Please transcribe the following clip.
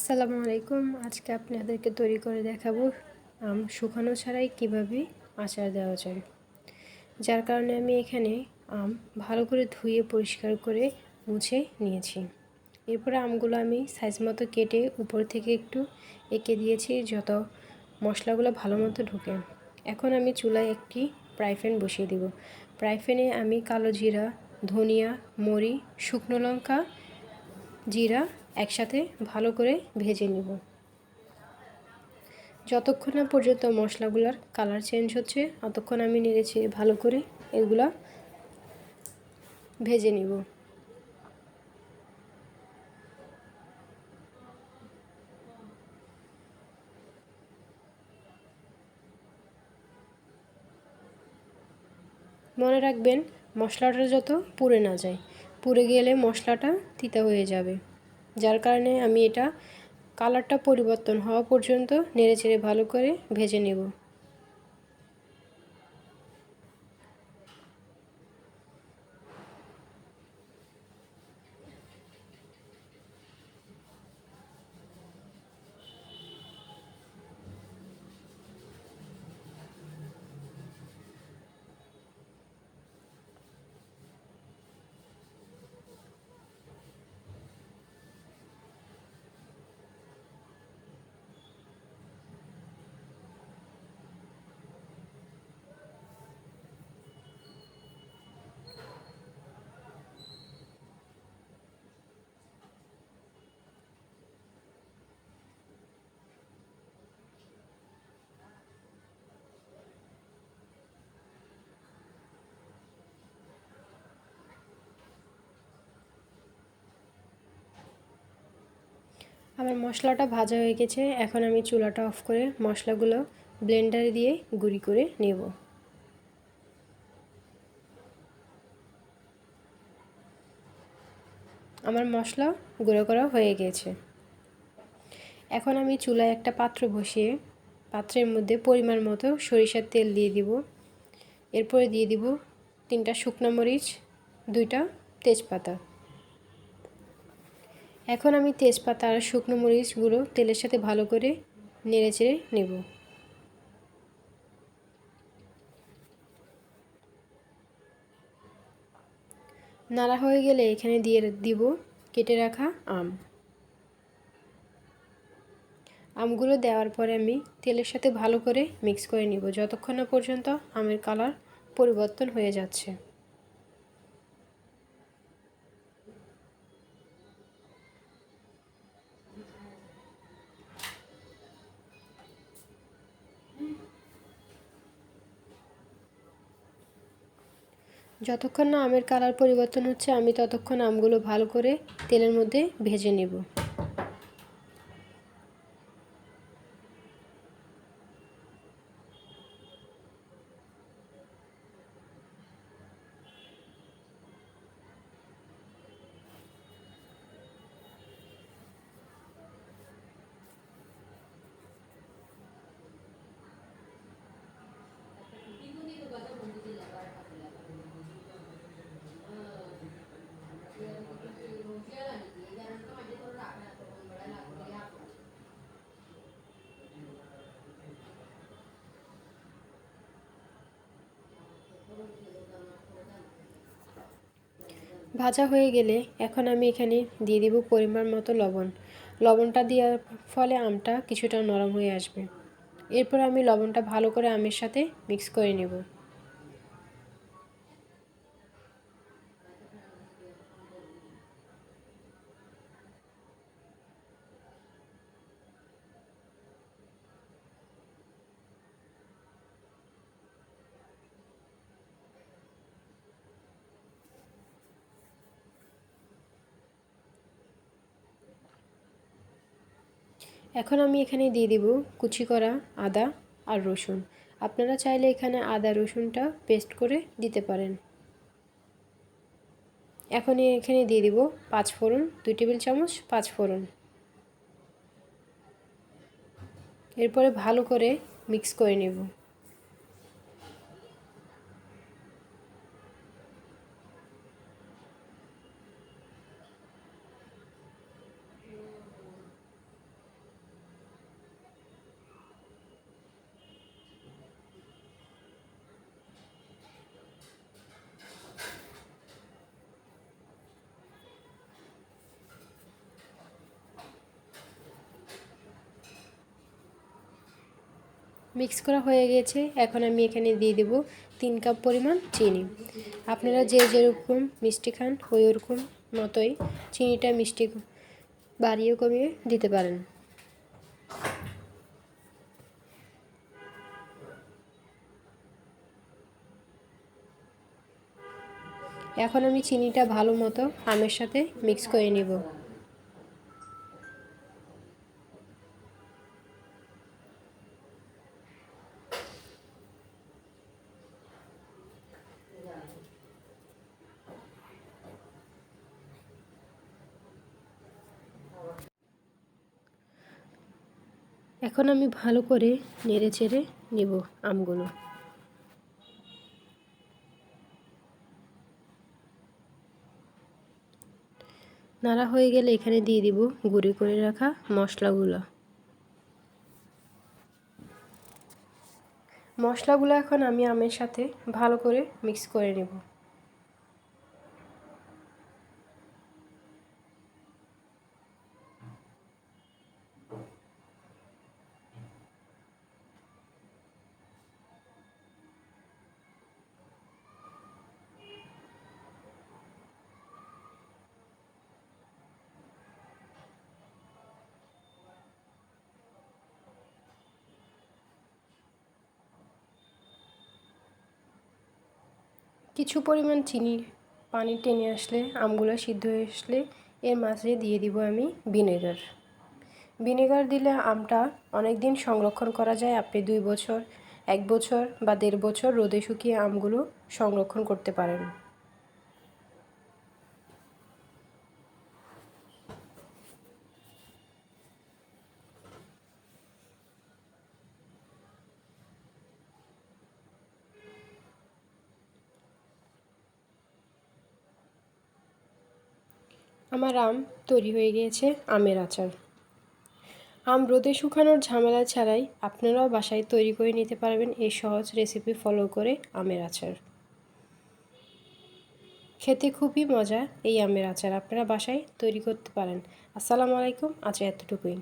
আসসালামু আলাইকুম। আজকে আপনাদেরকে তৈরি করে দেখাবো আম শুকানো ছাড়াই কীভাবে আচার দেওয়া যায়। যার কারণে আমি এখানে আম ভালো করে ধুয়ে পরিষ্কার করে মুছে নিয়েছি। এরপরে আমগুলো আমি সাইজ মতো কেটে উপর থেকে একটু এঁকে দিয়েছি যত মশলাগুলো ভালো মতো ঢুকে। এখন আমি চুলায় একটি প্রাইফ্যান বসিয়ে দিব। প্রাইফ্যানে আমি কালো জিরা, ধনিয়া মরি শুকনো লঙ্কা জিরা একসাথে ভালো করে ভেজে নিব। যতক্ষণ না পর্যন্ত মশলাগুলোর কালার চেঞ্জ হচ্ছে ততক্ষণ আমি নেড়েছি ভালো করে এগুলা ভেজে নিব। মনে রাখবেন, মশলাটা যত পুড়ে না যায়। পুড়ে গেলে মশলাটা তিতা হয়ে যাবে। যার কারণে আমি এটা কালারটা পরিবর্তন হওয়া পর্যন্ত নেড়ে চেড়ে ভালো করে ভেজে নেব। আমার মশলাটা ভাজা হয়ে গেছে। এখন আমি চুলাটা অফ করে মশলাগুলো ব্লেন্ডারে দিয়ে গুঁড়ি করে নেব। আমার মশলা গুঁড়ো করা হয়ে গেছে। এখন আমি চুলায় একটা পাত্র বসিয়ে পাত্রের মধ্যে পরিমাণ মতো সরিষার তেল দিয়ে দিব। এরপরে দিয়ে দিব তিনটা শুকনো মরিচ, দুইটা তেজপাতা। এখন আমি তেজপাতা আর শুকনো মরিচগুলো তেলের সাথে ভালো করে নেড়ে চেড়ে নেব। নাড়া হয়ে গেলে এখানে দিয়ে দিব কেটে রাখা আম। আমগুলো দেওয়ার পরে আমি তেলের সাথে ভালো করে মিক্স করে নিব, যতক্ষণ না পর্যন্ত আমের কালার পরিবর্তন হয়ে যাচ্ছে। যতক্ষণ না আমের কালার পরিবর্তন হচ্ছে, আমি ততক্ষণ আমগুলো ভালো করে তেলের মধ্যে ভেজে নেব। ভাজা হয়ে গেলে এখন আমি এখানে দিয়ে দিব পরিমাণ মতো লবণ। লবণটা দেওয়ার ফলে আমটা কিছুটা নরম হয়ে আসবে। এরপর আমি লবণটা ভালো করে আমের সাথে মিক্স করে নেব। এখন আমি এখানে দিয়ে দেব কুচি করা আদা আর রসুন। আপনারা চাইলে এখানে আদা, রসুনটা পেস্ট করে দিতে পারেন। এখন এখানে দিয়ে দিব পাঁচ ফোড়ন, দুই টেবিল চামচ পাঁচ ফোড়ন। এরপরে ভালো করে মিক্স করে নেব। মিক্স করা হয়ে গেছে। এখন আমি এখানে দিয়ে দেব তিন কাপ পরিমাণ চিনি। আপনারা যে যেরকম মিষ্টি খান ওই ওরকম মতোই চিনিটা মিষ্টি বাড়িয়ে কমিয়ে দিতে পারেন। এখন আমি চিনিটা ভালো মতো আমের সাথে মিক্স করে নিব। এখন আমি ভালো করে নেড়ে চেড়ে নেব আমগুলো। নাড়া হয়ে গেলে এখানে দিয়ে দিব গুঁড়ি করে রাখা মশলাগুলো। মশলাগুলো এখন আমি আমের সাথে ভালো করে মিক্স করে নেব। কিছু পরিমাণ চিনি, পানি টেনে আসলে, আমগুলো সিদ্ধ হয়ে আসলে এর মাঝে দিয়ে দিব আমি ভিনেগার। ভিনেগার দিলে আমটা অনেক দিন সংরক্ষণ করা যায়, আপনি দুই বছর, এক বছর বা দেড় বছর রোদে শুকিয়ে আমগুলো সংরক্ষণ করতে পারেন। আমার আম তৈরি হয়ে গিয়েছে আমের আচার। আম রোদে শুকানোর ঝামেলা ছাড়াই আপনারাও বাসায় তৈরি করে নিতে পারবেন এই সহজ রেসিপি ফলো করে আমের আচার। খেতে খুবই মজা এই আমের আচার। আপনারা বাসায় তৈরি করতে পারেন। আসসালামু আলাইকুম। আচার এতটুকুই।